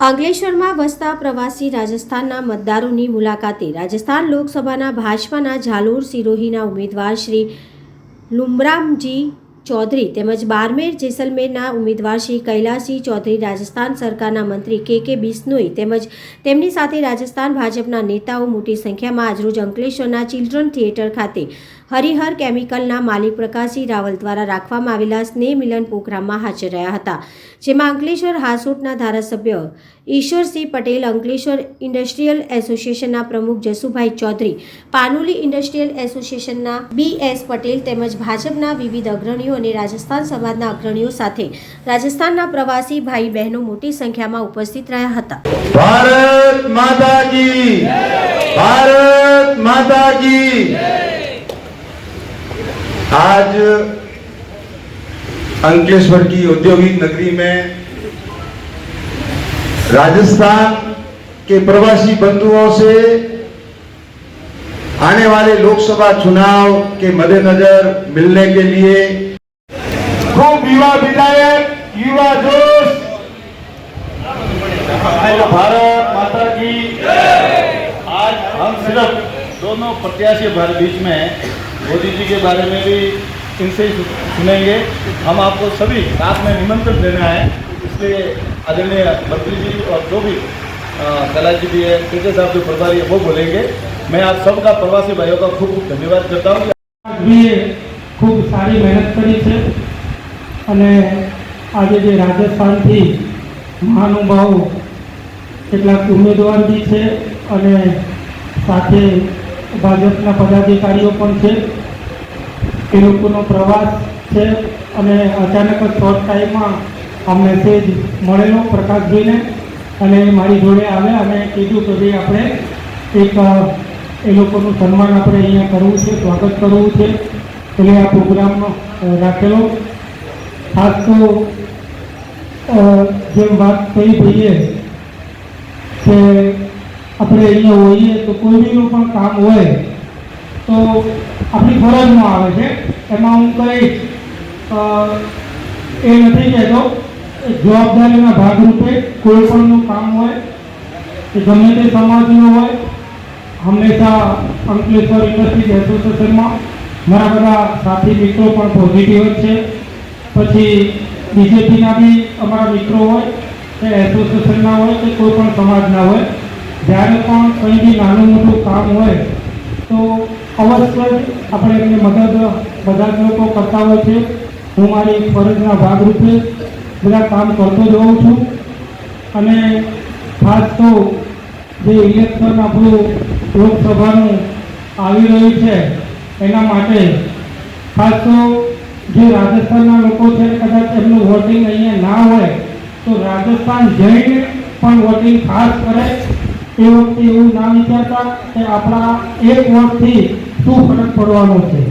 અંકલેશ્વરમાં વસતા પ્રવાસી રાજસ્થાનના મતદારોની મુલાકાતે રાજસ્થાન લોકસભાના ભાજપાના ઝાલોર સિરોહીના ઉમેદવાર શ્રી લુમરામજી ચૌધરી તેમજ બારમેર જેસલમેરના ઉમેદવાર શ્રી કૈલાસજી ચૌધરી રાજસ્થાન સરકારના મંત્રી કે કે બિસ્નોઈ તેમજ તેમની સાથે રાજસ્થાન ભાજપના નેતાઓ મોટી સંખ્યામાં આજરોજ અંકલેશ્વરના ચિલ્ડ્રન થિયેટર ખાતે હરિહર કેમિકલના માલિક પ્રકાશજી રાવલ દ્વારા રાખવામાં આવેલા સ્નેહ મિલન પ્રોગ્રામમાં હાજર રહ્યા હતા, જેમાં અંકલેશ્વર હાસોટના ધારાસભ્ય ઈશ્વરસિંહ પટેલ, અંકલેશ્વર ઇન્ડસ્ટ્રીયલ એસોસિએશનના પ્રમુખ જસુભાઈ ચૌધરી, પાનુલી ઇન્ડસ્ટ્રીયલ એસોસિએશનના બી એસ પટેલ તેમજ ભાજપના વિવિધ અગ્રણીઓ અને રાજસ્થાન સમાજના અગ્રણીઓ સાથે રાજસ્થાનના પ્રવાસી ભાઈ બહેનો મોટી સંખ્યામાં ઉપસ્થિત રહ્યા હતા. ભારત માતા ભારત માતા आज अंकलेश्वर की औद्योगिक नगरी में राजस्थान के प्रवासी बंधुओं से आने वाले लोकसभा चुनाव के मद्देनजर मिलने के लिए खूब युवा विधायक, युवा जोश। भारत माता की। आज हम सिर्फ़ दोनों प्रत्याशी भारत बीच में मोदी जी के बारे में भी इनसे ही सु- सुनेंगे हम आपको सभी रात में निमंत्रण देना है इसलिए आदरणीय मंत्री जी और जो भी कला जी भी है केके साहब जो प्रभारी है वो बोलेंगे मैं आप सबका प्रवासी भाइयों का खूब खूब धन्यवाद करता हूँ ભાઈએ ખૂબ સારી મહેનત કરી છે અને આજે જે રાજસ્થાનથી મહાનુભાવો કેટલાક ઉમેદવાર બી છે અને સાથે ભાજપના પદાધિકારીઓ પણ છે એ લોકોનો પ્રવાસ છે અને અચાનક જ શોર્ટ ટાઈમમાં આ મેસેજ મળેલો પ્રકાશભાઈને અને મારી જોડે આવ્યા અને કીધું કે ભાઈ આપણે એક એ લોકોનું સન્માન આપણે અહીંયા કરવું છે, સ્વાગત કરવું છે. એટલે આ પ્રોગ્રામ રાખેલો. ખાસ તો જેમ વાત થઈ ભાઈએ કે આપણે અહીંયા હોઈએ તો કોઈ બીનું પણ કામ હોય તો આપણી ફરજમાં આવે છે. એમાં હું કંઈ એ નથી કહેતો જવાબદારીના ભાગરૂપે કોઈ પણનું કામ હોય, કે ગમે તે સમાજનું હોય, હંમેશા અંકલેશ્વર ઇન્ડસ્ટ્રીઝ એસોસિએશનમાં મારા બધા સાથી મિત્રો પણ પોઝિટિવ જ છે. પછી બીજેપીના બી અમારા મિત્રો હોય, કે એસોસિએશનના હોય, કે કોઈ પણ સમાજના હોય, જ્યારે પણ કંઈ બી નાનું મોટું કામ હોય, તો અવશ્ય આપણે એમને મદદ બધા જ લોકો કરતા હોય છે. હું મારી ફરજના ભાગરૂપે બધા કામ કરતો જ હોઉં છું. અને ખાસ તો જે ઇલેક્શન આપણું લોકસભાનું આવી રહ્યું છે, એના માટે ખાસ તો જે રાજસ્થાનના લોકો છે, કદાચ એમનું વોટિંગ અહીંયા ના હોય, તો રાજસ્થાન જઈને પણ વોટિંગ ખાસ કરે. એ વખતે એવું ના વિચારતા કે આપણા એક વોટથી શું ફરક પડવાનો છે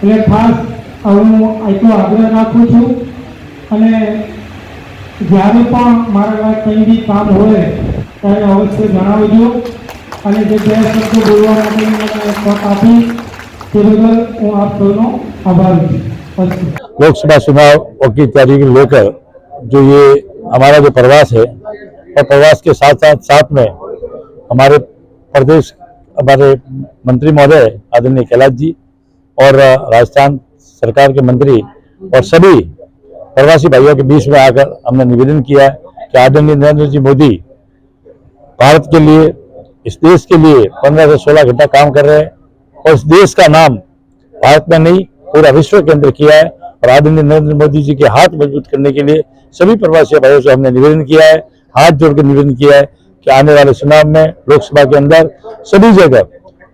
એટલે ખાસ હું એટલો આગ્રહ રાખું છું અને જ્યારે પણ મારા લાયક કંઈ બી કામ હોય ત્યારે અવશ્ય જણાવજો અને જે બે શબ્દો બોલવા માટે મને તક આપી તે બદલ હું આપ સૌનો આભારી છું અસ્તુ लोकसभा चुनाव की तैयारी को लेकर जो ये हमारा जो प्रवास है और प्रवास के साथ साथ साथ में हमारे प्रदेश हमारे मंत्री महोदय, आदरणीय कैलाश जी और राजस्थान सरकार के मंत्री और सभी प्रवासी भाइयों के बीच में आकर हमने निवेदन किया है कि आदरणीय नरेंद्र जी मोदी भारत के लिए, इस देश के लिए पंद्रह से सोलह घंटा काम कर रहे हैं और इस देश का नाम भारत में नहीं, पूरा विश्व के अंदर किया है और आदरणीय नरेंद्र मोदी जी के हाथ मज़बूत करने के लिए सभी प्रवासी भाइयों से हमने निवेदन किया है, हाथ जोड़ के निवेदन किया है कि आने वाले चुनाव में लोकसभा के अंदर सभी जगह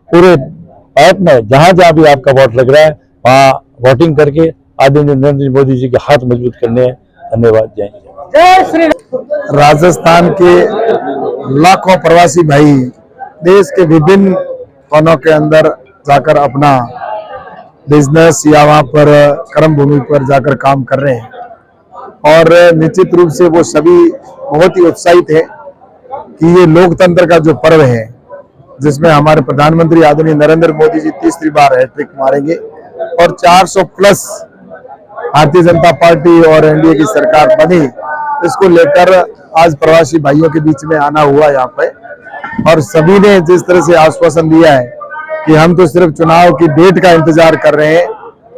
पूरे भारत में जहाँ जहाँ भी आपका वोट लग रहा है, वहाँ वोटिंग करके आदरणीय नरेंद्र मोदी जी के हाथ मज़बूत करने धन्यवाद, जय हिंद। राजस्थान के लाखों प्रवासी भाई देश के विभिन्न कोनों के अंदर जाकर अपना बिज़नेस या वहाँ पर कर्म भूमि पर जाकर काम कर रहे हैं। और निश्चित रूप से वो सभी बहुत ही उत्साहित है। कि ये लोकतंत्र का जो पर्व है, जिसमें हमारे प्रधानमंत्री आदरणीय नरेंद्र मोदी जी तीसरी बार हैट्रिक मारेंगे। और 400 प्लस भारतीय जनता पार्टी और एनडीए की सरकार बनी, इसको लेकर आज प्रवासी भाइयों के बीच में आना हुआ यहाँ पे। और सभी ने जिस तरह से आश्वासन दिया है कि हम तो सिर्फ़ चुनाव की डेट का इंतज़ार कर रहे हैं,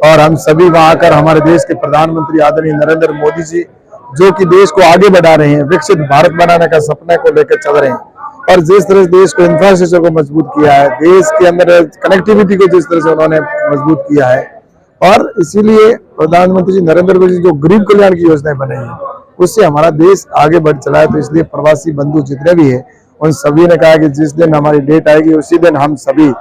और हम सभी वहाँ आकर हमारे देश के प्रधानमंत्री आदरणीय नरेंद्र मोदी जी जो कि देश को आगे बढ़ा रहे हैं, विकसित भारत बनाने का सपना को लेकर चल रहे हैं। और जिस तरह से देश को इंफ्रास्ट्रक्चर को मज़बूत किया है, देश के अंदर कनेक्टिविटी को जिस तरह से उन्होंने मज़बूत किया है, और इसीलिए प्रधानमंत्री जी नरेंद्र मोदी जी गरीब कल्याण की योजनाएँ बनाई है, उससे हमारा देश आगे बढ़ चला है। तो इसलिए प्रवासी बंधु जितने भी है, उन सभी ने कहा कि जिस दिन हमारी डेट आएगी, उसी दिन हम सभी,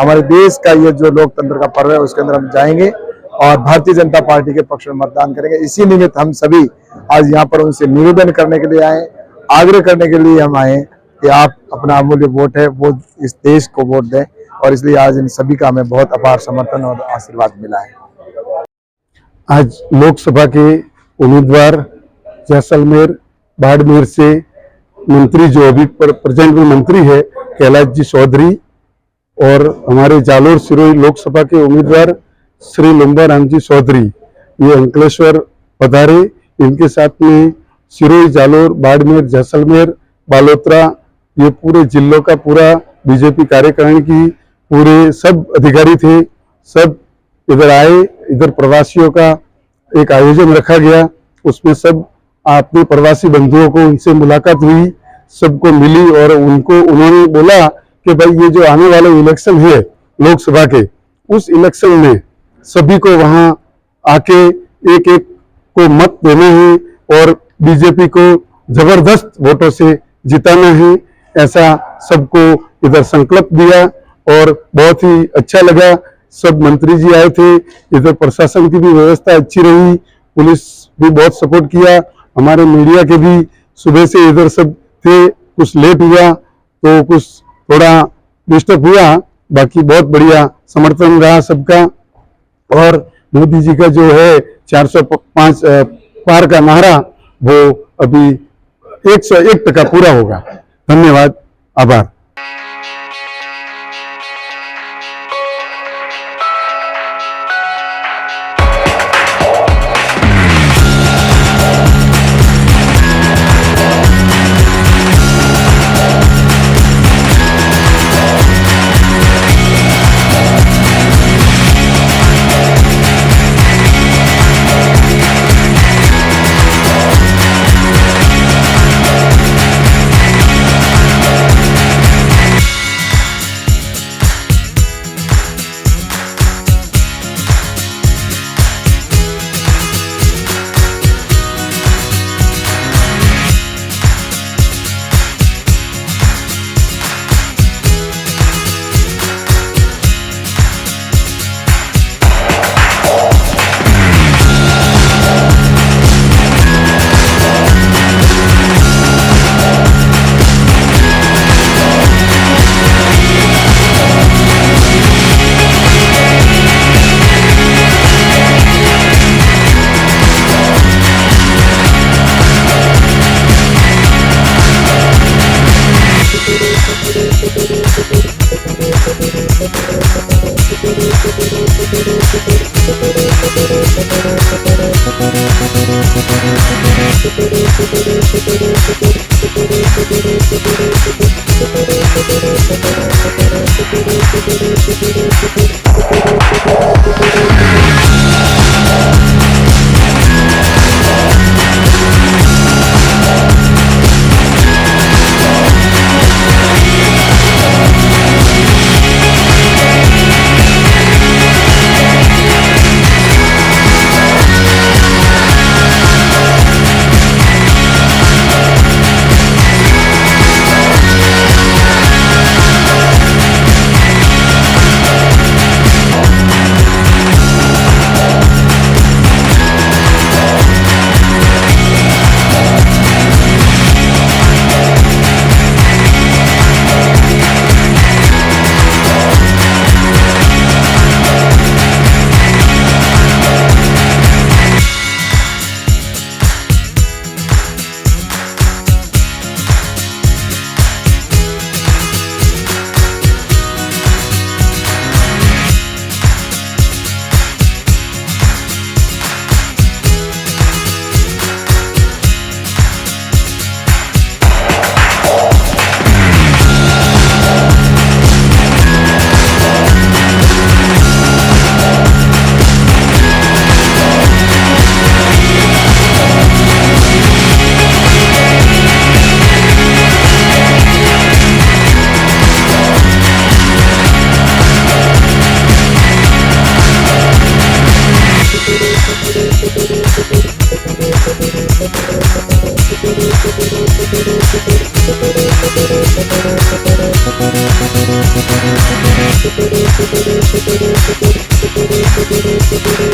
हमारे देश का ये जो लोकतंत्र का पर्व है, उसके अंदर हम जाएँगे। और भारतीय जनता पार्टी के पक्ष में मतदान करेंगे। इसी निमित्त हम सभी आज यहाँ पर उनसे निवेदन करने के लिए आए आग्रह करने के लिए हम आए कि आप अपना अमूल्य वोट है, वो इस देश को वोट दें और इसलिए आज इन सभी का हमें बहुत अपार समर्थन और आशीर्वाद मिला है। आज लोकसभा के उम्मीदवार जैसलमेर, बाड़मेर से मंत्री जो अभी प्रेजेंट में मंत्री है, कैलाश जी चौधरी और हमारे जालोर सिरोही लोकसभा के उम्मीदवार श्री लुम्बा राम जी चौधरी, ये अंकलेश्वर पधारे। इनके साथ में सिरोही, जालोर, बाड़मेर, जैसलमेर, बालोत्रा, ये पूरे जिलों का पूरा बीजेपी कार्यकारिणी की पूरे सब अधिकारी थे। सब इधर आए, इधर प्रवासियों का एक आयोजन रखा गया। उसमें सब अपने प्रवासी बंधुओं को उनसे मुलाकात हुई, सबको मिली और उनको, उन्होंने बोला कि भाई ये जो आने वाले इलेक्शन है लोकसभा के, उस इलेक्शन में सभी को वहाँ आके एक एक को मत देना है और बीजेपी को ज़बरदस्त वोटों से जिताना है, ऐसा सबको इधर संकल्प दिया और बहुत ही अच्छा लगा। सब मंत्री जी आए थे, इधर प्रशासन की भी व्यवस्था अच्छी रही, पुलिस भी बहुत सपोर्ट किया, हमारे मीडिया के भी सुबह से इधर सब थे, कुछ लेट हुआ तो कुछ थोड़ा डिस्टर्ब हुआ, बाकी बहुत बढ़िया समर्थन रहा सबका। और मोदी जी का जो है 405 अ, पार का नारा वो अभी 101 टका पूरा होगा। धन्यवाद आभार। Thank you. Thank you.